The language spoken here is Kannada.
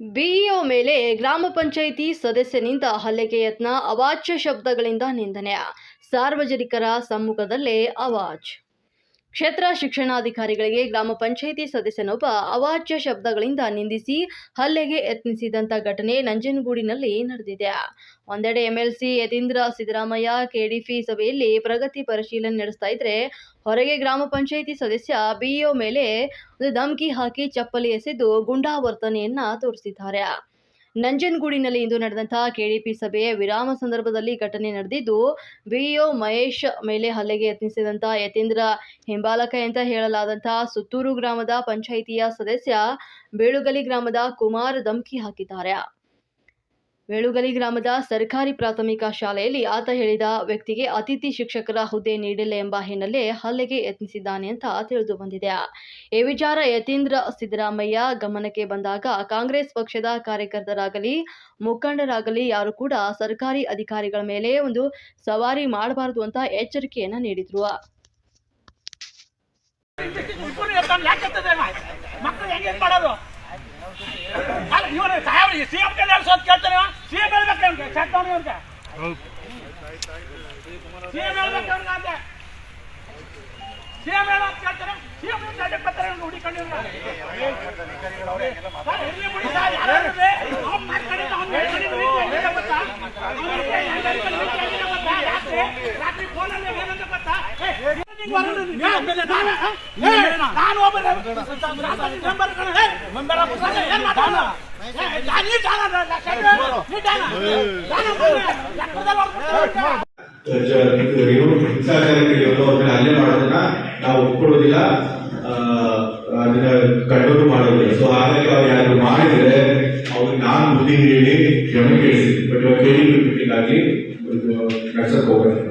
ಬಿಇಒ ಮೇಲೆ ಗ್ರಾಮ ಪಂಚಾಯಿತಿ ಸದಸ್ಯನಿಂದ ಹಲ್ಲೆಗೆ ಯತ್ನ ಅವಾಚ್ಯ ಶಬ್ದಗಳಿಂದ ನಿಂದನೆ. ಸಾರ್ವಜನಿಕರ ಸಮ್ಮುಖದಲ್ಲೇ ಅವಾಜ್. ಕ್ಷೇತ್ರ ಶಿಕ್ಷಣಾಧಿಕಾರಿಗಳಿಗೆ ಗ್ರಾಮ ಪಂಚಾಯಿತಿ ಸದಸ್ಯನೊಬ್ಬ ಅವಾಚ್ಯ ಶಬ್ದಗಳಿಂದ ನಿಂದಿಸಿ ಹಲ್ಲೆಗೆ ಯತ್ನಿಸಿದಂಥ ಘಟನೆ ನಂಜನಗೂಡಿನಲ್ಲಿ ನಡೆದಿದೆ. ಒಂದೆಡೆ ಎಂಎಲ್ಸಿ ಯತೀಂದ್ರ ಸಿದ್ದರಾಮಯ್ಯ ಕೆಡಿಪಿ ಸಭೆಯಲ್ಲಿ ಪ್ರಗತಿ ಪರಿಶೀಲನೆ ನಡೆಸ್ತಾ ಇದ್ರೆ ಹೊರಗೆ ಗ್ರಾಮ ಪಂಚಾಯಿತಿ ಸದಸ್ಯ ಬಿಇಒ ಮೇಲೆ ಧಮಕಿ ಹಾಕಿ ಚಪ್ಪಲಿ ಎಸೆದು ಗುಂಡಾ ವರ್ತನೆಯನ್ನ ತೋರಿಸಿದ್ದಾರೆ. ನಂಜನಗೂಡಿನಲ್ಲಿ ಇಂದು ನಡೆದಂತಹ ಕೆಡಿಪಿ ಸಭೆಯ ವಿರಾಮ ಸಂದರ್ಭದಲ್ಲಿ ಘಟನೆ ನಡೆದಿದ್ದು ವಿಇಒ ಮಹೇಶ್ ಮೇಲೆ ಹಲ್ಲೆಗೆ ಯತ್ನಿಸಿದಂತಹ ಯತೀಂದ್ರ ಹಿಂಬಾಲಕ ಅಂತ ಹೇಳಲಾದಂತಹ ಸುತ್ತೂರು ಗ್ರಾಮದ ಪಂಚಾಯಿತಿಯ ಸದಸ್ಯ ಬೇಳುಗಲಿ ಗ್ರಾಮದ ಕುಮಾರ್ ಧಮಕಿ ಹಾಕಿದ್ದಾರೆ. ಬೇಳುಗಲಿ ಗ್ರಾಮದ ಸರ್ಕಾರಿ ಪ್ರಾಥಮಿಕ ಶಾಲೆಯಲ್ಲಿ ಆತ ಹೇಳಿದ ವ್ಯಕ್ತಿಗೆ ಅತಿಥಿ ಶಿಕ್ಷಕರ ಹುದ್ದೆ ನೀಡಿಲ್ಲ ಎಂಬ ಹಿನ್ನೆಲೆ ಹಲ್ಲೆಗೆ ಯತ್ನಿಸಿದ್ದಾನೆ ಅಂತ ತಿಳಿದು ಬಂದಿದೆ ಈ ವಿಚಾರ ಯತೀಂದ್ರ ಸಿದ್ದರಾಮಯ್ಯ ಗಮನಕ್ಕೆ ಬಂದಾಗ ಕಾಂಗ್ರೆಸ್ ಪಕ್ಷದ ಕಾರ್ಯಕರ್ತರಾಗಲಿ, ಮುಖಂಡರಾಗಲಿ ಯಾರು ಕೂಡ ಸರ್ಕಾರಿ ಅಧಿಕಾರಿಗಳ ಮೇಲೆ ಒಂದು ಸವಾರಿ ಮಾಡಬಾರದು ಅಂತ ಎಚ್ಚರಿಕೆಯನ್ನ ನೀಡಿದ್ರು? ಮಕ್ಕಳು ಸಿ ಎಂ ಕಲ್ಯಾಣ ಸೋತ್ ಕೇಳ್ತಾನೆ? ಸಿ ಎಂ ಹೇಳ್ಬೇಕು ಅವ್ನಿಗೆ ಚಟ್ಟವನು ಇವ್ರಿಗೆ ಸಿ ಎಂ ಹೇಳ್ಬೇಕು ಅವ್ನಿಗೆ ಅಂತೆ ಸಿ ಎಂ ಹೇಳೋ ಅಂತ ಕೇಳ್ತಾರೆ ಸಿ ಎಂ ಅಡ್ಡಕ್ಕೆ ಬರ್ತಾರೆ ಇವ್ನು ಹುಡಿಕೊಂಡು ಸರ್ ಇರ್ಲಿ ಬಿಡಿ ಸರ್ ಯಾರು ಇರ್ಲಿ ಅವ್ನು ಮಾಡ್ಕೊಂಡಿದ್ದ ಅವ್ನು ಹೇಳ್ಕೊಂಡಿದ್ದ ರೀತಿ ಹೆಂಗಿದೆ ಗೊತ್ತಾ ಅವ್ನು ರೀತಿ ಹೆಂಗ್ ಹೇಳ್ಕೊಂಡಿದ್ದ ರೀತಿ ಹೆಂಗಿದೆ ಗೊತ್ತಾ ರಾತ್ರಿ ರಾತ್ರಿ ಫೋನಲ್ಲಿ ಏನಂತ ಗೊತ್ತಾ ಏ, ನಾನು ಒಬ್ಬ ಮೆಂಬರ್ ಕಣ ಮೆಂಬರ್ ಏನ್ ಮಾತಾಡ ನೀ ಜಾಣ ನೀ ಜಾಣ ಹಿಂಸಾಚಾರಕ್ಕೆ ಅವ್ರನ್ನ ಹಲ್ಲೆ ಮಾಡೋದನ್ನ ನಾವು ಒಪ್ಕೊಳ್ಳೋದಿಲ್ಲ ಅದನ್ನ ಕಂಟ್ರೋಲ್ ಮಾಡೋದಿಲ್ಲ ಸೊ ಹಾಗಾಗಿ ಅವ್ರು ಯಾರು ಮಾಡಿದ್ರೆ ಅವ್ರಿಗೆ ನಾನು ಬುದ್ಧಿ ಹೇಳಿ ಕ್ಷಮೆ ಕೇಳಿಸಿದ್ವಿ ಬಟ್ ಇವಾಗ ಕೇಳಿಗಾಗಿ ನಡ್ಸಕ್ ಹೋಗ್ಬೇಕು